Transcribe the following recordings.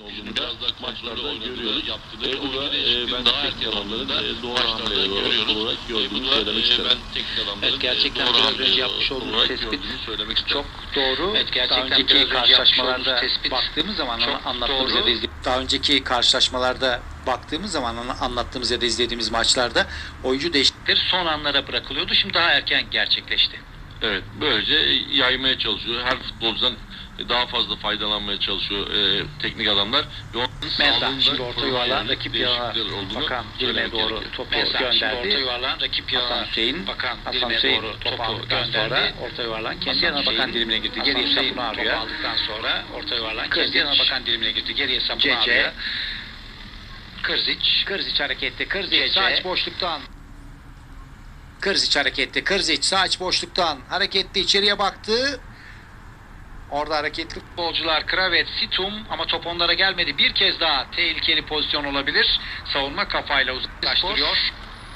daha maçlarda görüyoruz. görüyoruz. Yaptığı E, bu da e, ben daha teknik adamların anlamda e, doğru maçlarda hamleleri olarak E, gördüğümü söylemek e, isterim. Evet, gerçekten doğru biraz önce yapmış olduğunuz olarak tespit. Çok doğru. Evet, gerçekten daha önceki karşılaşmalarda baktığımız zaman anlattığımız doğru. ya da izlediğimiz daha önceki karşılaşmalarda baktığımız zaman anlattığımız ya da izlediğimiz maçlarda oyuncu değişiklikleri son anlara bırakılıyordu. Şimdi daha erken gerçekleşti. Evet, böylece yaymaya çalışıyor. Her futbolcudan daha fazla faydalanmaya çalışıyor e, teknik adamlar. Ve Menda sağlığında şimdi orta yuvarlayan rakip olduğunu bakan dilime doğru gerekiyor. topu Mesela şimdi orta gönderdi. yuvarlayan rakip Hasan yağa Hüseyin bakan Hasan Hüseyin doğru topu aldıktan sonra gönderdi. orta yuvarlayan kendi Hasan yanına bakan dilimine girdi. Hasan Geriye sapını topu arıyor. aldıktan sonra orta yuvarlayan Kırzic. kendi yanına bakan dilimine girdi. Geriye sapını CC. alıyor. Kırzic. Kırziç harekette. Kırziç sağ iç boşluktan. Kırziç harekette. Kırziç sağ iç boşluktan. Hareketli içeriye baktı. Orada hareketli Futbolcular Kravet, Situm ama top onlara gelmedi. Bir kez daha tehlikeli pozisyon olabilir. Savunma kafayla uzaklaştırıyor.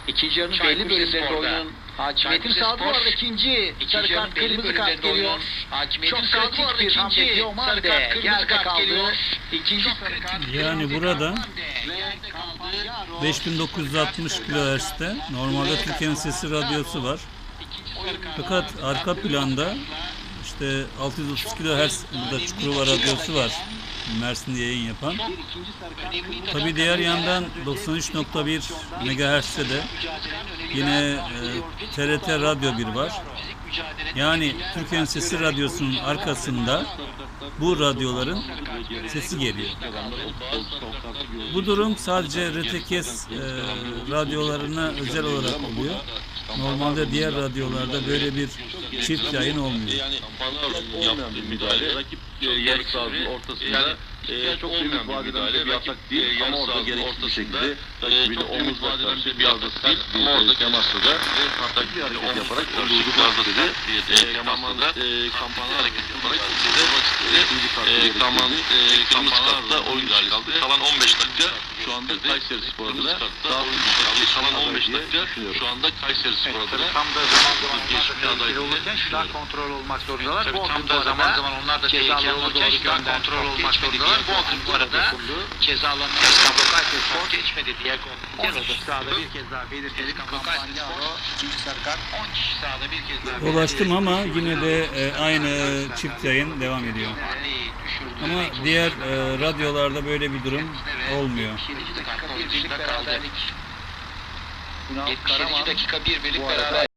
İkinci yarının belli bölümlerinde oyunun hakimiyetin sağladı bu arada ikinci İkinci sarı kart kırmızı kart geliyor. Çok kritik bir hamle kart kırmızı yerde kart kaldı. geliyor. İkinci Çok sarı kart Yani burada kart. Yerde kaldı. 5960 kHz'de normalde Türkiye'nin Sesi radyosu var. Fakat arka planda işte 630 kHz burada Çukurova radyosu var. Mersin'de yayın yapan. Tabi diğer yandan 93.1 MHz'de de yine e, TRT Radyo 1 var. Yani Türkiye'nin Sesi Radyosu'nun arkasında bu radyoların sesi geliyor. Bu durum sadece RTKS e, radyolarına özel olarak oluyor. Normalde diğer radyolarda böyle bir çift yayın olmuyor. Yani yaptığı müdahale, müdahale. rakip E, yarı sahanın ortasında yani, e, çok büyük vadeden bir Rakip atak değil e, ama orada gereksiz bir şekilde e, rakibini omuzla vadeden karşı bir biraz atak değil ama orada temasla da e, hatta bir hareket yaparak karşı olduğu biraz da noktada, sert bir e, temasla Kaman, da e, kampanya Kampanya hareket yaparak hareketi bize ikinci kartı e, gerektirdi. Kaman e, kırmızı kartla Kampanya oyun dışı kaldı. Kalan 15 dakika anda Kayseri Spor kartla daha oyun dışı kaldı. Kalan aday 15 diye dakika şu anda Kayseri Spor adına Tam da zaman zaman onlar Geçmiş da aday tehlikeli diye olurken düşünüyorum. kontrol olmak zorundalar. Tabii Bodrum tam bu da zaman zaman onlar da tehlikeli olurken gönderdi. kontrol olmak zorundalar. diye Bodrum bu arada. Cezalarına Eskambo Kayseri Spor geçmedi diye Gel orada sahada bir kez daha belirtelim. Campagnaro ikinci sarı kart. 10 kişi sahada bir kez daha Dolaştım ama yine de e, aynı çift yayın devam ediyor. Ama diğer e, radyolarda böyle bir durum olmuyor. 77 dakika beraberlik. Ünal 77 Karaman dakika bir birlik beraber.